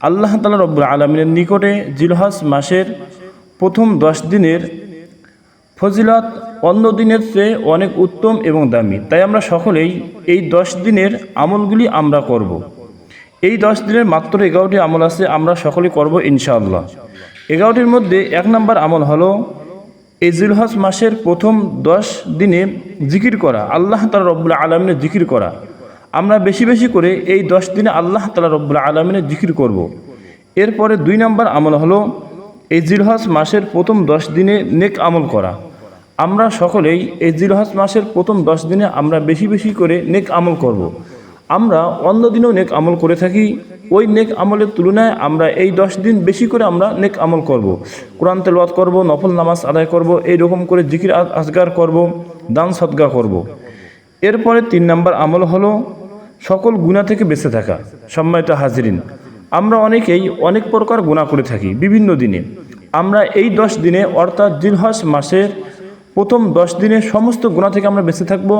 আল্লাহ তালা রব্বুল আলমিনের নিকটে জিলহজ মাসের প্রথম দশ দিনের ফজিলত অন্য দিনের চেয়ে অনেক উত্তম এবং দামি। তাই আমরা সকলেই এই দশ দিনের আমলগুলি আমরা করব। এই দশ দিনের মাত্র এগারোটি আমল আছে, আমরা সকলে করব ইনশাআল্লাহ। এগারোটির মধ্যে এক নম্বর আমল হলো এই জিলহজ মাসের প্রথম দশ দিনে জিকির করা, আল্লাহ তালা রব্বুল আলমিনের জিকির করা। আমরা বেশি বেশি করে এই দশ দিনে আল্লাহ তালা রব্বুল আলমিনের জিকির করব। এরপরে দুই নম্বর আমল হলো এই জিলহজ মাসের প্রথম দশ দিনে নেক আমল করা আমরা সকলেই এই জিলহজ মাসের প্রথম দশ দিনে আমরা বেশি বেশি করে নেক আমল করব। আমরা অন্য দিনেও নেক আমল করে থাকি ওই নেক আমলের তুলনায় আমরা এই দশ দিন বেশি করে আমরা নেক আমল করব। কোরআন তেলওয়াত করব, নফল নামাজ আদায় করব এই রকম করে জিকির আজগার করব, দান সদ্গা করব। এরপরে তিন নম্বর আমল হলো সকল গুণা থেকে বেঁচে থাকা, সম্মানিত হাজিরিন। আমরা অনেকেই অনেক প্রকার গুণা করে থাকি বিভিন্ন দিনে। আমরা এই দশ দিনে অর্থাৎ জিলহজ মাসের প্রথম দশ দিনে সমস্ত গুণা থেকে আমরা বেঁচে থাকব।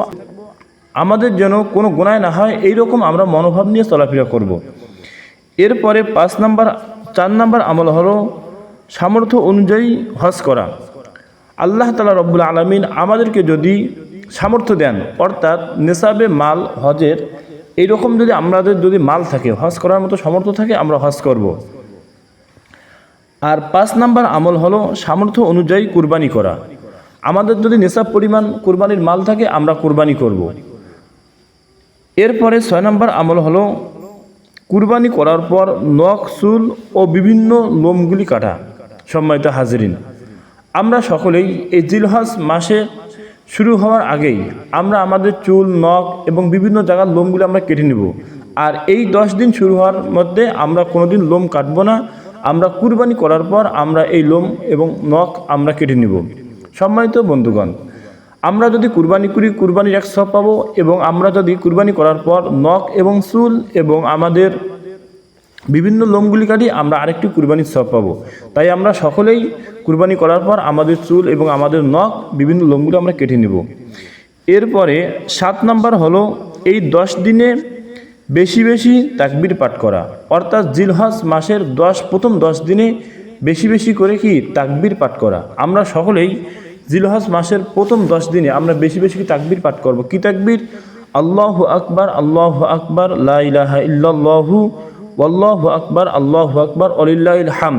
আমাদের যেন কোনো গুণায় না হয় এই রকম আমরা মনোভাব নিয়ে চলাফেরা করব। এরপরে পাঁচ নাম্বার, চার নাম্বার আমল হলো সামর্থ্য অনুযায়ী হজ করা। আল্লাহ তালা রব্বুল আলমিন আমাদেরকে যদি সামর্থ্য দেন অর্থাৎ নেশাবে মাল হজের, এইরকম যদি আমাদের যদি মাল থাকে, হজ করার মতো সামর্থ্য থাকে, আমরা হজ করব। আর পাঁচ নাম্বার আমল হলো সামর্থ্য অনুযায়ী কুরবানি করা আমাদের যদি নেশাব পরিমাণ কুরবানির মাল থাকে, আমরা কুরবানি করব। এরপরে ছয় নম্বর আমল হলো কুরবানি করার পর নখ, চুল ও বিভিন্ন লোমগুলি কাটা সম্মানিত হাজিরিন, আমরা সকলেই এই জিলহজ মাসে শুরু হওয়ার আগেই আমরা আমাদের চুল, নখ এবং বিভিন্ন জায়গার লোমগুলি আমরা কেটে নেব। আর এই দশ দিন শুরু হওয়ার মধ্যে আমরা কোনোদিন লোম কাটবো না। আমরা কুরবানি করার পর আমরা এই লোম এবং নখ আমরা কেটে নেব। সম্মানিত বন্ধুগণ, আমরা যদি কুরবানি করি, কুরবানির এক সব পাবো এবং আমরা যদি কুরবানি করার পর নখ এবং চুল এবং আমাদের বিভিন্ন লোমগুলি কাটি আমরা আরেকটি কুরবানির সব পাবো। তাই আমরা সকলেই কুরবানি করার পর আমাদের চুল এবং আমাদের নখ, বিভিন্ন লোমগুলো আমরা কেটে নেব। এরপরে সাত নাম্বার হলো এই দশ দিনে বেশি বেশি তাকবির পাঠ করা। অর্থাৎ জিলহজ মাসের দশ, প্রথম দশ দিনে বেশি বেশি করে কি তাকবির পাঠ করা। আমরা সকলেই জিলহজ মাসের প্রথম দশ দিনে আমরা বেশি বেশি তাকবির পাঠ করব। কি তাকবির? আল্লাহ আকবার আল্লাহ আকবার, লা ইলাহা ইল্লাল্লাহু আল্লাহ আকবার আল্লাহ আকবার অলিল্লাহ হাম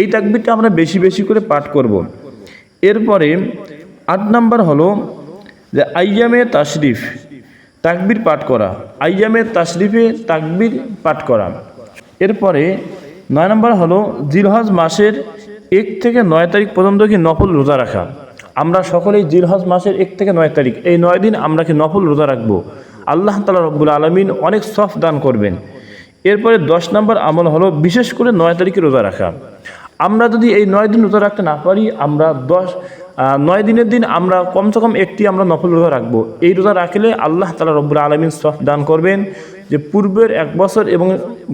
এই তাকবিরটা আমরা বেশি বেশি করে পাঠ করব। এরপরে আট নাম্বার হলো যে আইয়ামে তাশরিফ, তাকবির পাঠ করা। আইয়ামে তাশরিফে তাকবির পাঠ করা। এরপরে নয় নম্বর হলো জিলহজ মাসের এক থেকে নয় তারিখ পর্যন্ত কি নফল রোজা রাখা? আমরা সকলেই জিলহজ মাসের এক থেকে নয় তারিখ, এই নয় দিন আমরা কি নফল রোজা রাখব? আল্লাহ তালা রব্বুল আলমিন অনেক সফ দান করবেন। এরপরে দশ নম্বর আমল হলো বিশেষ করে নয় তারিখে রোজা রাখা। আমরা যদি এই নয় দিন রোজা রাখতে না পারি, আমরা দশ নয় দিনের দিন আমরা কমসে কম একটি আমরা নফল রোজা রাখব। এই রোজা রাখলে আল্লাহ তালা রব্বুল আলমিন সফ দান করবেন যে পূর্বের এক বছর এবং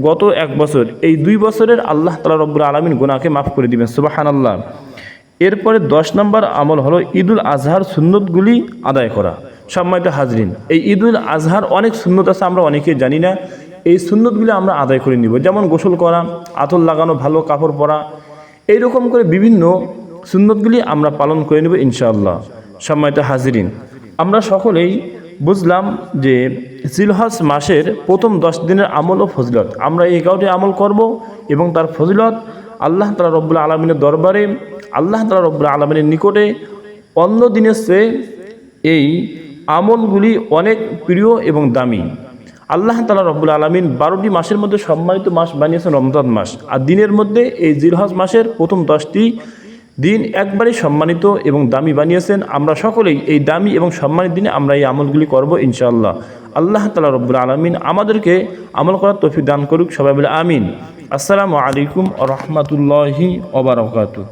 গত এক বছর, এই দুই বছরের আল্লাহ তালা রব্বুল আলমিন গুনাকে মাফ করে দিবেন। সুবাহান আল্লাহ এরপরে দশ নম্বর আমল হলো ঈদুল আজহার সুন্নতগুলি আদায় করা। সম্মানিত হাজরিন, এই ঈদুল আজহার অনেক সুন্নত আছে, আমরা অনেকে জানি না। এই সুন্নতগুলি আমরা আদায় করে নিব। যেমন গোসল করা, আতর লাগানো, ভালো কাপড় পরা, এইরকম করে বিভিন্ন সুন্নতগুলি আমরা পালন করে নেব ইনশাআল্লাহ। সম্মানিত হাজিরিন, আমরা সকলেই বুঝলাম যে জিলহজ মাসের প্রথম দশ দিনের আমল ও ফজিলত। আমরা এই এগারোটি আমল করব এবং তার ফজিলত আল্লাহ তালা রব্বুল আলমিনের দরবারে, আল্লাহ তালা রব্বুল আলমিনের নিকটে অন্য দিনের চেয়ে এই আমলগুলি অনেক প্রিয় এবং দামি। আল্লাহ তালা রব্বুল আলমিন বারোটি মাসের মধ্যে সম্মানিত মাস বানিয়েছেন রমজান মাস। আর দিনের মধ্যে এই জিলহজ মাসের প্রথম দশটি দিন একবারেই সম্মানিত এবং দামি বানিয়েছেন। আমরা সকলেই এই দামি এবং সম্মানিত দিনে আমরা এই আমলগুলি করব ইনশাআল্লাহ। আল্লাহ তালা রব্বুল আলমিন আমাদেরকে আমল করার তৌফিক দান করুক। সবাই বলে আমিন। আসসালামু আলাইকুম রহমতুল্লাহি ওবরাকাতু